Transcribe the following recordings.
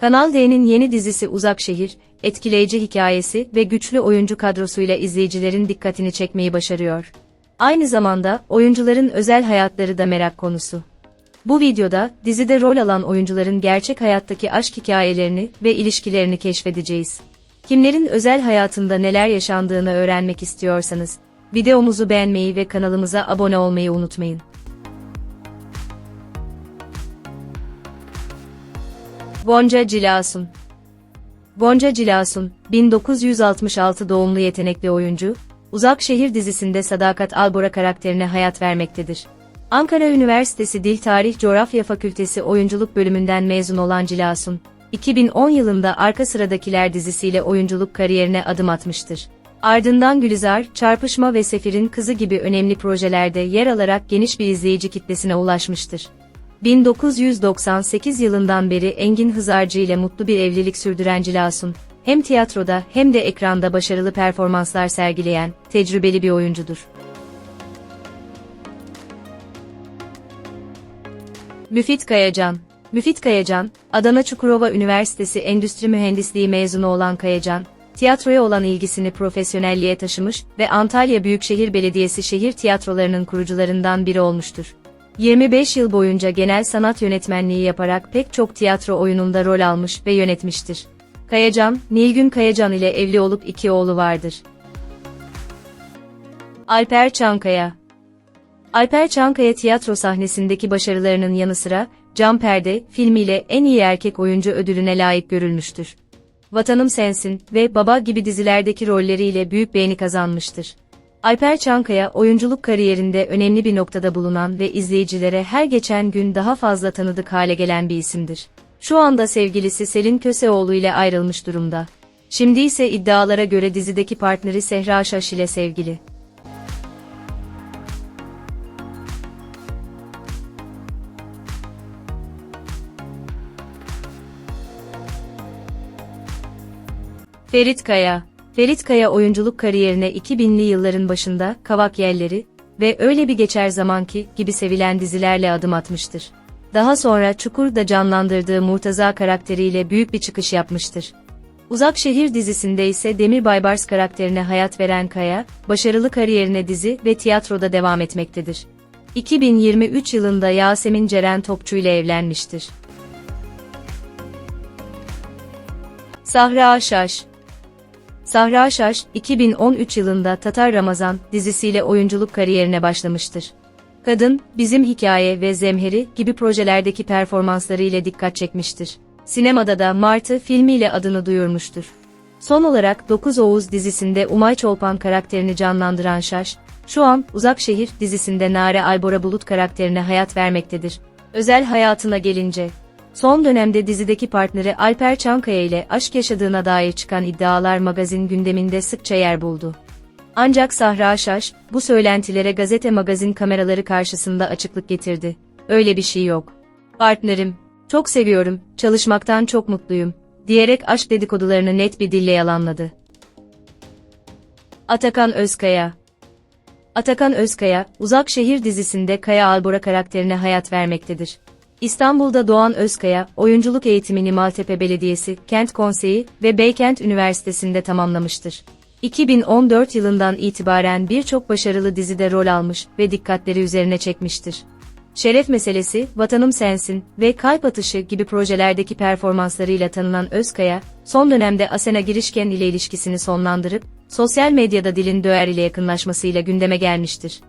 Kanal D'nin yeni dizisi Uzak Şehir, etkileyici hikayesi ve güçlü oyuncu kadrosuyla izleyicilerin dikkatini çekmeyi başarıyor. Aynı zamanda oyuncuların özel hayatları da merak konusu. Bu videoda dizide rol alan oyuncuların gerçek hayattaki aşk hikayelerini ve ilişkilerini keşfedeceğiz. Kimlerin özel hayatında neler yaşandığını öğrenmek istiyorsanız videomuzu beğenmeyi ve kanalımıza abone olmayı unutmayın. Gonca Cilasun Gonca Cilasun, 1966 doğumlu yetenekli oyuncu, Uzak Şehir dizisinde Sadakat Albora karakterine hayat vermektedir. Ankara Üniversitesi Dil Tarih Coğrafya Fakültesi Oyunculuk bölümünden mezun olan Cilasun, 2010 yılında Arka Sıradakiler dizisiyle oyunculuk kariyerine adım atmıştır. Ardından Gülizar, Çarpışma ve Sefir'in Kızı gibi önemli projelerde yer alarak geniş bir izleyici kitlesine ulaşmıştır. 1998 yılından beri Engin Hızarcı ile mutlu bir evlilik sürdüren Cilasun, hem tiyatroda hem de ekranda başarılı performanslar sergileyen, tecrübeli bir oyuncudur. Müfit Kayacan Müfit Kayacan, Adana Çukurova Üniversitesi Endüstri Mühendisliği mezunu olan Kayacan, tiyatroya olan ilgisini profesyonelliğe taşımış ve Antalya Büyükşehir Belediyesi şehir tiyatrolarının kurucularından biri olmuştur. 25 yıl boyunca genel sanat yönetmenliği yaparak pek çok tiyatro oyununda rol almış ve yönetmiştir. Kayacan, Nilgün Kayacan ile evli olup iki oğlu vardır. Alper Çankaya Alper Çankaya tiyatro sahnesindeki başarılarının yanı sıra, Cam Perde filmiyle en iyi erkek oyuncu ödülüne layık görülmüştür. Vatanım Sensin ve Baba gibi dizilerdeki rolleriyle büyük beğeni kazanmıştır. Alper Çankaya oyunculuk kariyerinde önemli bir noktada bulunan ve izleyicilere her geçen gün daha fazla tanıdık hale gelen bir isimdir. Şu anda sevgilisi Selin Köseoğlu ile ayrılmış durumda. Şimdi ise iddialara göre dizideki partneri Sehra Şaş ile sevgili. Ferit Kaya Ferit Kaya oyunculuk kariyerine 2000'li yılların başında Kavak Yelleri ve Öyle Bir Geçer Zaman Ki gibi sevilen dizilerle adım atmıştır. Daha sonra Çukur'da canlandırdığı Murtaza karakteriyle büyük bir çıkış yapmıştır. Uzak Şehir dizisinde ise Demir Baybars karakterine hayat veren Kaya, başarılı kariyerine dizi ve tiyatroda devam etmektedir. 2023 yılında Yasemin Ceren Topçu ile evlenmiştir. Sahra Şaş Sahra Şaş, 2013 yılında Tatar Ramazan dizisiyle oyunculuk kariyerine başlamıştır. Kadın, Bizim Hikaye ve Zemheri gibi projelerdeki performansları ile dikkat çekmiştir. Sinemada da Martı filmiyle adını duyurmuştur. Son olarak 9 Oğuz dizisinde Umay Çolpan karakterini canlandıran Şaş, şu an Uzak Şehir dizisinde Nare Albora Bulut karakterine hayat vermektedir. Özel hayatına gelince, Son dönemde dizideki partneri Alper Çankaya ile aşk yaşadığına dair çıkan iddialar magazin gündeminde sıkça yer buldu. Ancak Sahra Şaş, bu söylentilere gazete magazin kameraları karşısında açıklık getirdi. Öyle bir şey yok. Partnerim, çok seviyorum, çalışmaktan çok mutluyum, diyerek aşk dedikodularını net bir dille yalanladı. Atakan Özkaya Atakan Özkaya, Uzak Şehir dizisinde Kaya Albora karakterine hayat vermektedir. İstanbul'da doğan Özkaya, oyunculuk eğitimini Maltepe Belediyesi, Kent Konseyi ve Beykent Üniversitesi'nde tamamlamıştır. 2014 yılından itibaren birçok başarılı dizide rol almış ve dikkatleri üzerine çekmiştir. Şeref Meselesi, Vatanım Sensin ve Kalp Atışı gibi projelerdeki performanslarıyla tanınan Özkaya, son dönemde Asena Girişken ile ilişkisini sonlandırıp, sosyal medyada Dilin Döer ile yakınlaşmasıyla gündeme gelmiştir.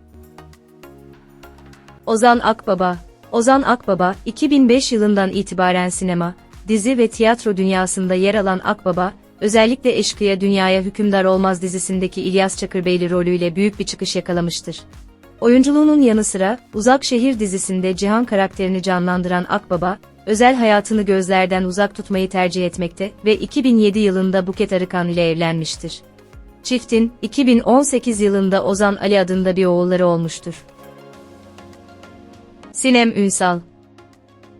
Ozan Akbaba Ozan Akbaba, 2005 yılından itibaren sinema, dizi ve tiyatro dünyasında yer alan Akbaba, özellikle Eşkıya Dünyaya Hükümdar Olmaz dizisindeki İlyas Çakırbeyli rolüyle büyük bir çıkış yakalamıştır. Oyunculuğunun yanı sıra, Uzak Şehir dizisinde Cihan karakterini canlandıran Akbaba, özel hayatını gözlerden uzak tutmayı tercih etmekte ve 2007 yılında Buket Arıkan ile evlenmiştir. Çiftin, 2018 yılında Ozan Ali adında bir oğulları olmuştur. Sinem Ünsal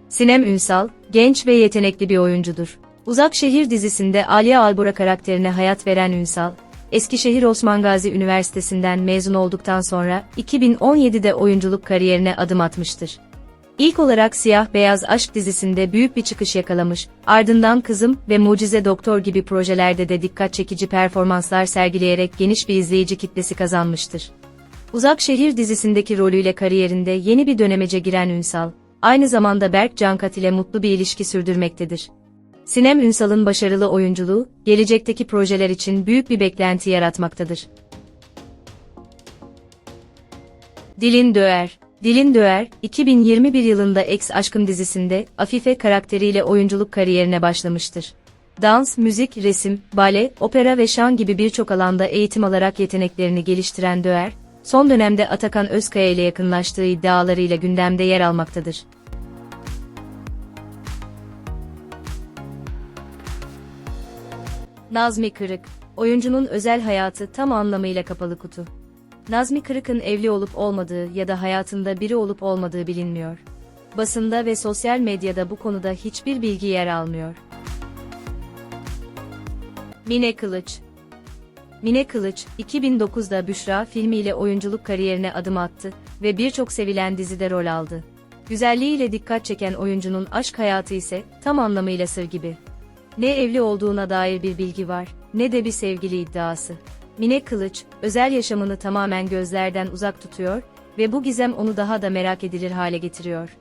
Sinem Ünsal, genç ve yetenekli bir oyuncudur. Uzak Şehir dizisinde Aliye Albora karakterine hayat veren Ünsal, Eskişehir Osman Gazi Üniversitesi'nden mezun olduktan sonra 2017'de oyunculuk kariyerine adım atmıştır. İlk olarak Siyah Beyaz Aşk dizisinde büyük bir çıkış yakalamış, ardından Kızım ve Mucize Doktor gibi projelerde de dikkat çekici performanslar sergileyerek geniş bir izleyici kitlesi kazanmıştır. Uzak Şehir dizisindeki rolüyle kariyerinde yeni bir dönemece giren Ünsal, aynı zamanda Berk Cankat ile mutlu bir ilişki sürdürmektedir. Sinem Ünsal'ın başarılı oyunculuğu, gelecekteki projeler için büyük bir beklenti yaratmaktadır. Dilin Döer Dilin Döer, 2021 yılında Ex Aşkım dizisinde Afife karakteriyle oyunculuk kariyerine başlamıştır. Dans, müzik, resim, bale, opera ve şan gibi birçok alanda eğitim alarak yeteneklerini geliştiren Döer, son dönemde Atakan Özkaya ile yakınlaştığı iddialarıyla gündemde yer almaktadır. Nazmi Kırık, oyuncunun özel hayatı tam anlamıyla kapalı kutu. Nazmi Kırık'ın evli olup olmadığı ya da hayatında biri olup olmadığı bilinmiyor. Basında ve sosyal medyada bu konuda hiçbir bilgi yer almıyor. Mine Kılıç Mine Kılıç, 2009'da Büşra filmiyle oyunculuk kariyerine adım attı ve birçok sevilen dizide rol aldı. Güzelliğiyle dikkat çeken oyuncunun aşk hayatı ise tam anlamıyla sır gibi. Ne evli olduğuna dair bir bilgi var, ne de bir sevgili iddiası. Mine Kılıç, özel yaşamını tamamen gözlerden uzak tutuyor ve bu gizem onu daha da merak edilir hale getiriyor.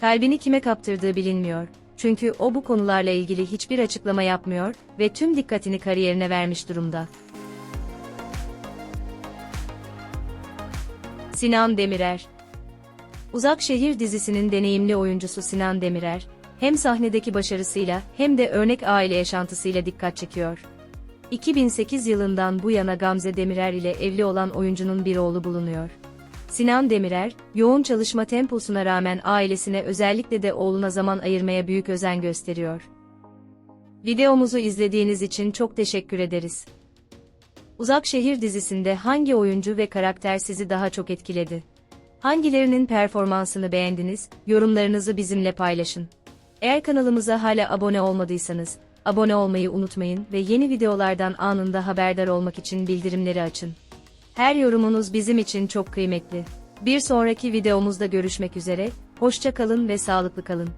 Kalbini kime kaptırdığı bilinmiyor. Çünkü o bu konularla ilgili hiçbir açıklama yapmıyor ve tüm dikkatini kariyerine vermiş durumda. Sinan Demirer Uzak Şehir dizisinin deneyimli oyuncusu Sinan Demirer, hem sahnedeki başarısıyla hem de örnek aile yaşantısıyla dikkat çekiyor. 2008 yılından bu yana Gamze Demirer ile evli olan oyuncunun bir oğlu bulunuyor. Sinan Demirer, yoğun çalışma temposuna rağmen ailesine özellikle de oğluna zaman ayırmaya büyük özen gösteriyor. Videomuzu izlediğiniz için çok teşekkür ederiz. Uzak Şehir dizisinde hangi oyuncu ve karakter sizi daha çok etkiledi? Hangilerinin performansını beğendiniz? Yorumlarınızı bizimle paylaşın. Eğer kanalımıza hala abone olmadıysanız, abone olmayı unutmayın ve yeni videolardan anında haberdar olmak için bildirimleri açın. Her yorumunuz bizim için çok kıymetli. Bir sonraki videomuzda görüşmek üzere, hoşça kalın ve sağlıklı kalın.